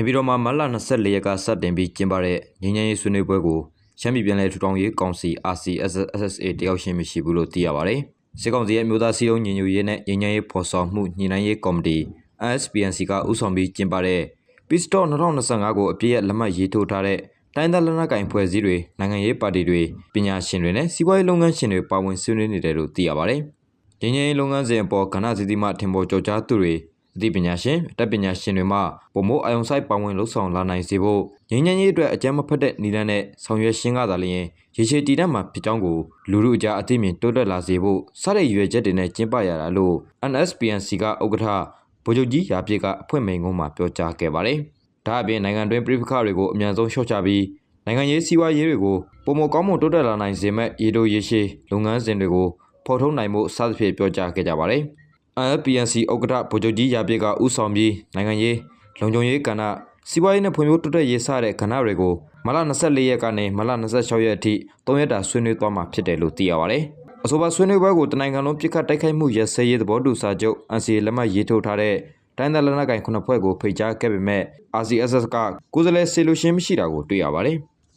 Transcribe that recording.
နေပြည်တော်မှာမတ်လ24ရက်ကစတင်ပြီးကျင်းပတဲ့ငြိမ်းချမ်းရေးဆွေးနွေးပွဲကိုရှမ်းပြည်ပြည်နယ်ထူထောင်ရေးကောင်စီ RCSSA တယောက်ရှင်းမရှိဘူးလို့သိရပါတယ်။စစ်ကောင်စီရဲ့မျိုးသားစည်းလုံးညီညွတ်ရေးနဲ့ငြိမ်းချမ်းရေးဖော်ဆောင်မှုညှိနှိုင်းရေးကော်မတီ RSPNC ကဥဆောင်ပြီးကျင်းပတဲ့ Peace Talk 2025ကိုအပြည့်အလက်မှတ်ရေးထိုးထားတဲ့တိုင်းသားလက်နက်ကိုင်ဖွဲ့စည်းတွေနိုင်ငံရေးပါတီတွေပညာရှင်တွေနဲ့စီးပွားရေးလုပ်ငန်းရှင်တွေပါဝင်ဆွေးနွေးနေတယ်လို့သိရပါတယ်။ငင်းငင်းလုပ်ငန်းစဉ်အပေါ်ကဏ္ဍစီစီမှထင်ပေါ်ကြော်ကြားသူတွေ အသိပညာရှင်အတတ်ပညာရှင်တွေမှပုံမို့အယုံဆိုင်ပါဝင်လှုပ်ဆောင်လာနိုင်စေဖို့ငင်းငင်းရေးအတွက်အကြမ်းမဖက်တဲ့နည်းလမ်းနဲ့ဆောင်ရွက်ရှင်းကားသာလျှင်ရေရှည်တည်တတ်မှာဖြစ်ကြောင်းကိုလူလူအကြအသိမြင်တိုးတက်လာစေဖို့စတဲ့ရည်ရွယ်ချက်တွေနဲ့ကျင်းပရတာလို့ NSPNC ကဥက္ကဋ္ဌဗိုလ်ချုပ်ကြီးရာပြည့်ကအဖွင့်မိန်ကုန်းမှာပြောကြားခဲ့ပါတယ်။ဒါအပြင်နိုင်ငံတွင်းပြည်ပခါတွေကိုအမြန်ဆုံးလျှော့ချပြီးနိုင်ငံရေးစီးပွားရေးတွေကိုပုံမကောင်းမှုတိုးတက်လာနိုင်စေမဲ့ရေတိုရေရှည်လုပ်ငန်းစဉ်တွေကိုဖော်ထုတ်နိုင်မှုစသဖြင့်ပြောကြားခဲ့ကြပါတယ်။ NPNC ဥက္ကဋ္ဌဗိုလ်ချုပ်ကြီးရာပြည့်ကဥဆောင်ပြီးနိုင်ငံရေးလုံခြုံရေးကဏ္ဍစီးပွားရေးနဲ့ဖွံ့ဖြိုးတိုးတက်ရေးစတဲ့ကဏ္ဍတွေကိုမလ24ရက်ကနေမလ26ရက်အထိ3ရက်တာဆွေးနွေးသွားမှာဖြစ်တယ်လို့သိရပါတယ်။အဆိုပါဆွေးနွေးပွဲကိုတနိုင်ငံလုံးပြစ်ခတ်တိုက်ခိုက်မှုရစဲရေးသဘောတူစာချုပ် NCA လက်မှတ်ရေးထိုးထားတဲ့တိုင်းဒေသလက်နက်ကိုင်ခုနှစ်ဖွဲ့ကိုဖိတ်ကြားခဲ့ပေမဲ့ RCSS ကကိုယ်စားလှယ်ဆေလိုရှင်းမရှိတာကိုတွေ့ရပါတယ်။